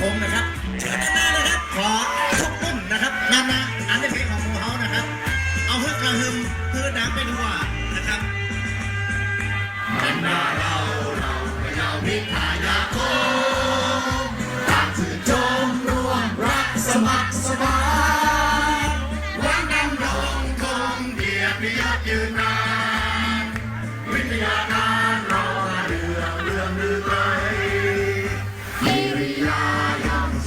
คมนะครับเชิญด้นหน้าเลยครับ ขอขอบคุณนะครับนำมาอันเล็กๆของโมเฮานะครับ เอาเพื่อกระหึ่มเพื่อน้ำไปทั่วนะครับด้านหาเราเราเราพิธายาคมต่างชื่นชมร่วมรักสมัครสมานวันดำรงคงเดียบเดียบยืนนานวิทยาการ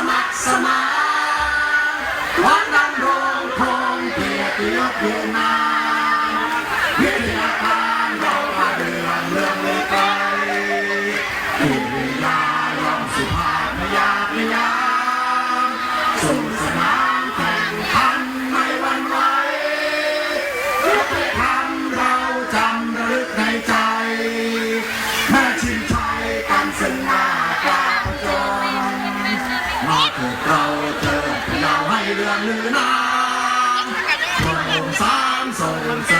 Sama, sama. หรือนานสองสามส่งสริ